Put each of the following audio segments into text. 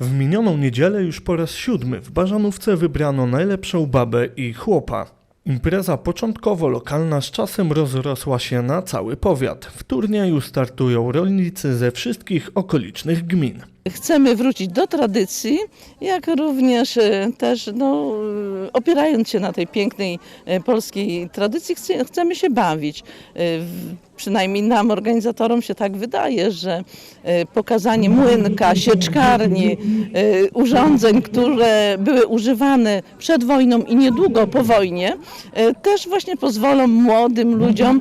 W minioną niedzielę już po raz siódmy w Bażanówce wybrano najlepszą babę i chłopa. Impreza początkowo lokalna z czasem rozrosła się na cały powiat. W turnieju startują rolnicy ze wszystkich okolicznych gmin. Chcemy wrócić do tradycji, jak również e, też no, e, opierając się na tej pięknej e, polskiej tradycji, chce- chcemy się bawić. Przynajmniej nam, organizatorom, się tak wydaje, że e, pokazanie młynka, sieczkarni, e, urządzeń, które były używane przed wojną i niedługo po wojnie, e, też właśnie pozwolą młodym ludziom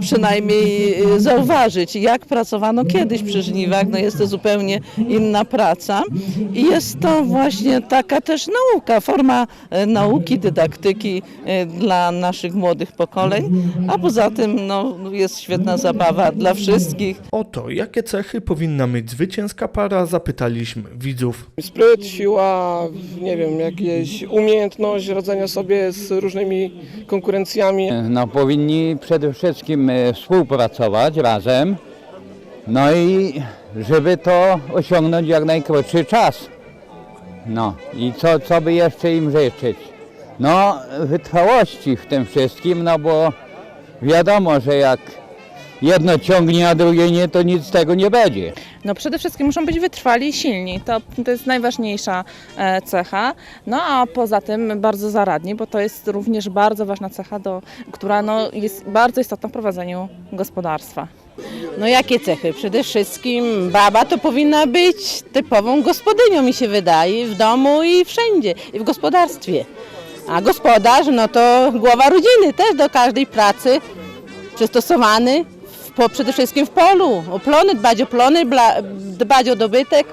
przynajmniej zauważyć, jak pracowano kiedyś przy żniwach. No jest to zupełnie inna praca i jest to właśnie taka też nauka, forma nauki, dydaktyki dla naszych młodych pokoleń, a poza tym no, jest świetna zabawa dla wszystkich. O to, jakie cechy powinna mieć zwycięska para, zapytaliśmy widzów. Spryt, siła, nie wiem, jakieś umiejętność radzenia sobie z różnymi konkurencjami. No, powinni przede wszystkim e, współpracować razem, no i żeby to osiągnąć jak najkrótszy czas. No i co, co by jeszcze im życzyć? No, wytrwałości w tym wszystkim, no bo wiadomo, że jak jedno ciągnie, a drugie nie, to nic z tego nie będzie. No przede wszystkim muszą być wytrwali i silni. To, to jest najważniejsza e, cecha. No a poza tym bardzo zaradni, bo to jest również bardzo ważna cecha, do, która no, jest bardzo istotna w prowadzeniu gospodarstwa. No jakie cechy? Przede wszystkim baba to powinna być typową gospodynią, mi się wydaje, w domu i wszędzie, i w gospodarstwie. A gospodarz, no to głowa rodziny też do każdej pracy przystosowany, w, po, przede wszystkim w polu, o plony, dbać o plony, bla, dbać o dobytek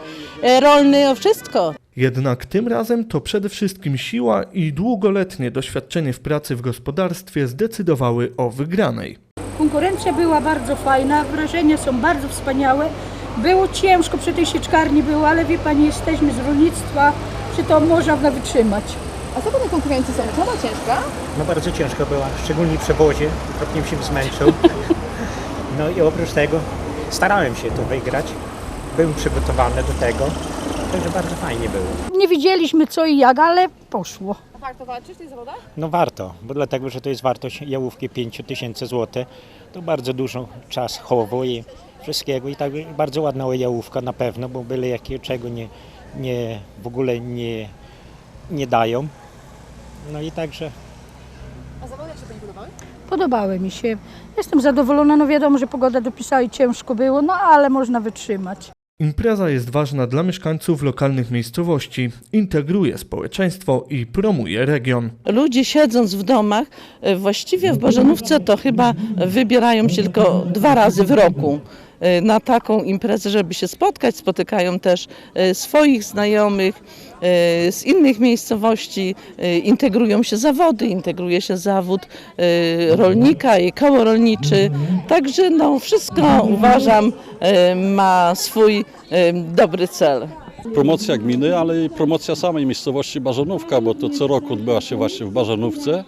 e, rolny, o wszystko. Jednak tym razem to przede wszystkim siła i długoletnie doświadczenie w pracy w gospodarstwie zdecydowały o wygranej. Konkurencja była bardzo fajna, wrażenia są bardzo wspaniałe. Było ciężko przy tej sieczkarni było, ale wie Pani, jesteśmy z rolnictwa, czy to można wytrzymać. A co Pana konkurencji są? Czy ona ciężka? No bardzo ciężko była, szczególnie w przewozie, trochę się zmęczył. No i oprócz tego starałem się to wygrać, byłem przygotowany do tego, także bardzo fajnie było. Nie wiedzieliśmy co i jak, ale poszło. A warto walczyć w tych zawodach? No warto, bo dlatego, że to jest wartość jałówki 5000 zł, to bardzo dużo czas chowu i wszystkiego i tak bardzo ładna jałówka na pewno, bo byle jakiego czego nie, nie w ogóle nie, nie dają. No i także A zawody jak się Pani podobały? Podobały mi się. Jestem zadowolona, no wiadomo, że pogoda dopisała i ciężko było, no ale można wytrzymać. Impreza jest ważna dla mieszkańców lokalnych miejscowości, integruje społeczeństwo i promuje region. Ludzie siedząc w domach, e, właściwie w Bożenówce to chyba wybierają się tylko dwa razy w roku na taką imprezę, żeby się spotkać. Spotykają też e, swoich znajomych e, z innych miejscowości, integrują się zawody, integruje się zawód rolnika i koło rolniczy. Także no, wszystko uważam ma swój dobry cel. promocja gminy, ale i promocja samej miejscowości Bażanówka, bo to co roku odbywa się właśnie w Bażanówce,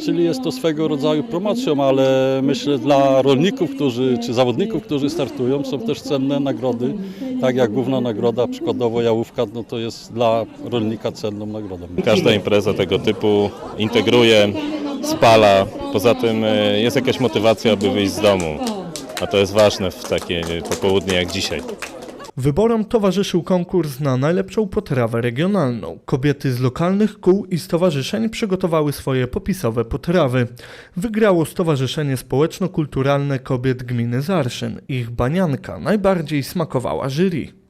czyli jest to swego rodzaju promocją, ale myślę dla rolników, którzy, czy zawodników, którzy startują, są też cenne nagrody, tak jak główna nagroda, przykładowo jałówka, no to jest dla rolnika cenną nagrodą. Każda impreza tego typu integruje, spala. Poza tym e, jest jakaś motywacja, aby wyjść z domu. A to jest ważne w takie popołudnie jak dzisiaj. Wyborom towarzyszył konkurs na najlepszą potrawę regionalną. Kobiety z lokalnych kół i stowarzyszeń przygotowały swoje popisowe potrawy. Wygrało Stowarzyszenie Społeczno-Kulturalne Kobiet Gminy Zarszyn. Ich banianka najbardziej smakowała jury.